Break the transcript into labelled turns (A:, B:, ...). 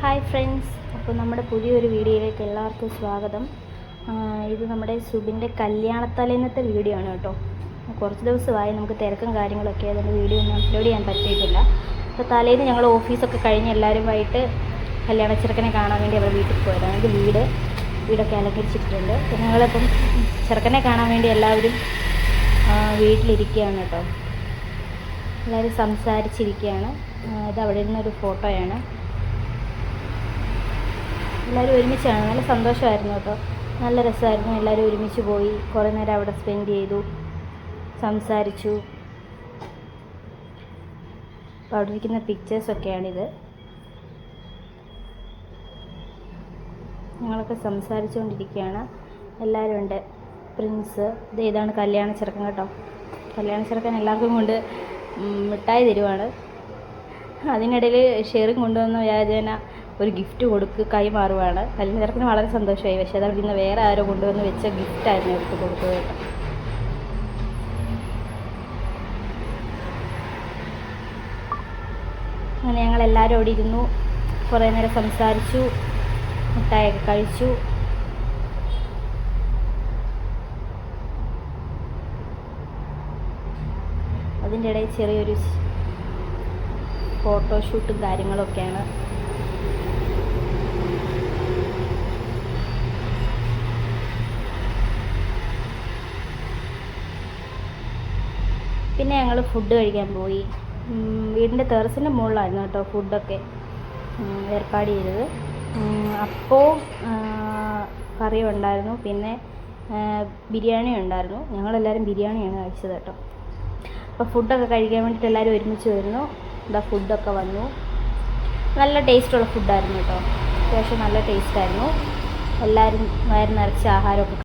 A: Hi friends. അപ്പോൾ നമ്മുടെ പുതിയൊരു വീഡിയോയിലേക്ക് എല്ലാവർക്കും സ്വാഗതം. ഇത് നമ്മുടെ സുബിന്റെ കല്യാണത്തലേന്നത്തെ വീഡിയോ ആണ് കേട്ടോ. കുറച്ച് ദിവസമായി നമുക്ക് തിരക്കും കാര്യങ്ങളൊക്കെ ആയതുകൊണ്ട് വീഡിയോ ഒന്നും അപ്ലോഡ് ചെയ്യാൻ പറ്റിയിട്ടില്ല. അപ്പോൾ തലേന്ന് ഞങ്ങൾ ഓഫീസൊക്കെ കഴിഞ്ഞ് എല്ലാവരുമായിട്ട് കല്യാണ ചെറുക്കനെ കാണാൻ വേണ്ടി അവരുടെ വീട്ടിൽ പോയതാണ്. ഇത് വീട് വീടൊക്കെ അലങ്കരിച്ചിട്ടുണ്ട്. അപ്പോൾ ഞങ്ങളിപ്പം ചെറുക്കനെ കാണാൻ വേണ്ടി എല്ലാവരും വീട്ടിലിരിക്കുകയാണ് കേട്ടോ. എല്ലാവരും സംസാരിച്ചിരിക്കുകയാണ്. ഇത് അവിടെ നിന്നൊരു ഫോട്ടോയാണ്. എല്ലാവരും ഒരുമിച്ചാണ്. നല്ല സന്തോഷമായിരുന്നു കേട്ടോ. നല്ല രസമായിരുന്നു. എല്ലാവരും ഒരുമിച്ച് പോയി. കുറേ നേരം അവിടെ സ്പെൻഡ് ചെയ്തു. സംസാരിച്ചു. അപ്പോൾ അവിടെ ഇരിക്കുന്ന പിക്ചേഴ്സൊക്കെയാണിത് ഞങ്ങളൊക്കെ സംസാരിച്ചുകൊണ്ടിരിക്കുകയാണ് എല്ലാവരും ഉണ്ട്. പ്രിൻസ് ഇത് ഇതാണ് കല്യാണ ചെറുക്കൻ കേട്ടോ. കല്യാണ ചെറുക്കൻ എല്ലാവർക്കും കൊണ്ട് മിഠായി തരുവാണ്. അതിനിടയിൽ ഷെയറിങ് കൊണ്ടുവന്ന വ്യാജേന ഒരു ഗിഫ്റ്റ് കൊടുക്ക് കൈമാറുവാണ്. കല്യാണ ചെറുക്കന് വളരെ സന്തോഷമായി. പക്ഷേ അത് അവിടെ നിന്ന് വേറെ ആരോ കൊണ്ടുവന്ന് വെച്ച ഗിഫ്റ്റായിരുന്നു എടുത്ത് കൊടുത്തത്. അങ്ങനെ ഞങ്ങൾ എല്ലാവരും അവിടെ ഇരുന്നു. കുറേ നേരം സംസാരിച്ചു. മുട്ടായൊക്കെ കഴിച്ചു. അതിന്റെ ഇടയിൽ ചെറിയൊരു ഫോട്ടോഷൂട്ടും കാര്യങ്ങളൊക്കെയാണ്. പിന്നെ ഞങ്ങൾ ഫുഡ് കഴിക്കാൻ പോയി. വീടിന്റെ ടെറസിന്റെ മുകളിലായിരുന്നു കേട്ടോ ഫുഡൊക്കെ ഏർപ്പാട് ചെയ്തത്. അപ്പോൾ കറി ഉണ്ടായിരുന്നു. പിന്നെ ബിരിയാണി ഉണ്ടായിരുന്നു. ഞങ്ങളെല്ലാവരും ബിരിയാണിയാണ് കഴിച്ചത് കേട്ടോ. അപ്പോൾ ഫുഡൊക്കെ കഴിക്കാൻ വേണ്ടിയിട്ട് എല്ലാവരും ഒരുമിച്ച് വരുന്നു. ഇതാ ഫുഡൊക്കെ വന്നു. നല്ല ടേസ്റ്റുള്ള ഫുഡായിരുന്നു കേട്ടോ. അത്യാവശ്യം നല്ല ടേസ്റ്റായിരുന്നു എല്ലാവരും വയറ് നിറച്ച് ആഹാരമൊക്കെ